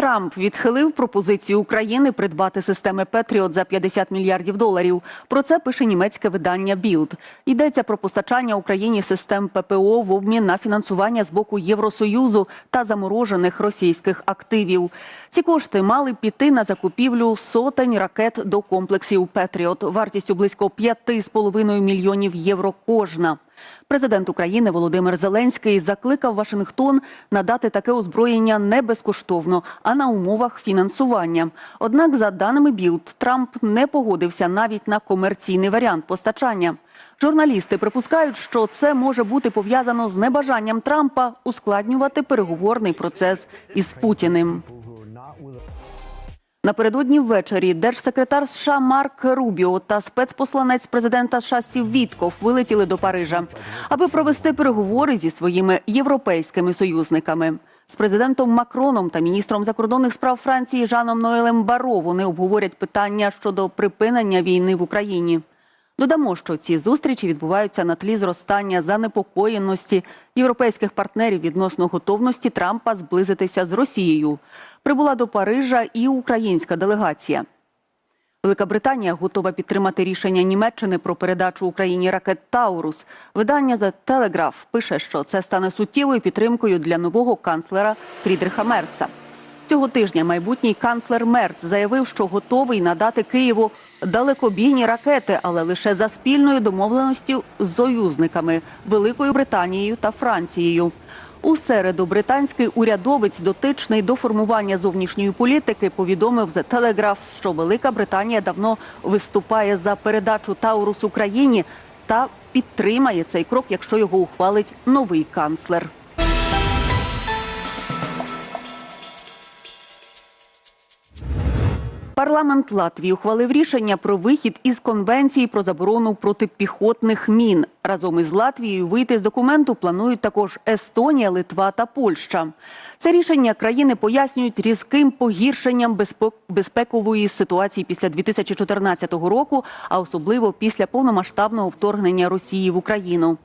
Трамп відхилив пропозицію України придбати системи Петріот за 50 мільярдів доларів. Про це пише німецьке видання Білд. Йдеться про постачання Україні систем ППО в обмін на фінансування з боку Євросоюзу та заморожених російських активів. Ці кошти мали піти на закупівлю сотень ракет до комплексів Петріот вартістю близько 5,5 мільйонів євро кожна. Президент України Володимир Зеленський закликав Вашингтон надати таке озброєння не безкоштовно, а на умовах фінансування. Однак, за даними Білд, Трамп не погодився навіть на комерційний варіант постачання. Журналісти припускають, що це може бути пов'язано з небажанням Трампа ускладнювати переговорний процес із Путіним. Напередодні ввечері держсекретар США Марк Рубіо та спецпосланець президента США Стів Вітков вилетіли до Парижа, аби провести переговори зі своїми європейськими союзниками. З президентом Макроном та міністром закордонних справ Франції Жаном Ноелем Баро вони обговорять питання щодо припинення війни в Україні. Додамо, що ці зустрічі відбуваються на тлі зростання занепокоєності європейських партнерів відносно готовності Трампа зблизитися з Росією. Прибула до Парижа і українська делегація. Велика Британія готова підтримати рішення Німеччини про передачу Україні ракет Таурус. Видання The Telegraph пише, що це стане суттєвою підтримкою для нового канцлера Фрідриха Мерца. Цього тижня майбутній канцлер Мерц заявив, що готовий надати Києву далекобійні ракети, але лише за спільною домовленістю з союзниками Великою Британією та Францією. У середу британський урядовець, дотичний до формування зовнішньої політики, повідомив The Telegraph, що Велика Британія давно виступає за передачу Таурус Україні та підтримає цей крок, якщо його ухвалить новий канцлер. Парламент Латвії ухвалив рішення про вихід із конвенції про заборону протипіхотних мін. Разом із Латвією вийти з документу планують також Естонія, Литва та Польща. Це рішення країни пояснюють різким погіршенням безпек- безпекової ситуації після 2014 року, а особливо після повномасштабного вторгнення Росії в Україну.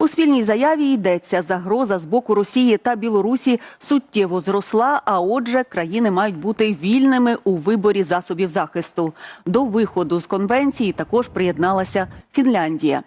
У спільній заяві йдеться, загроза з боку Росії та Білорусі суттєво зросла. А отже, країни мають бути вільними у виборі засобів захисту. До виходу з конвенції також приєдналася Фінляндія.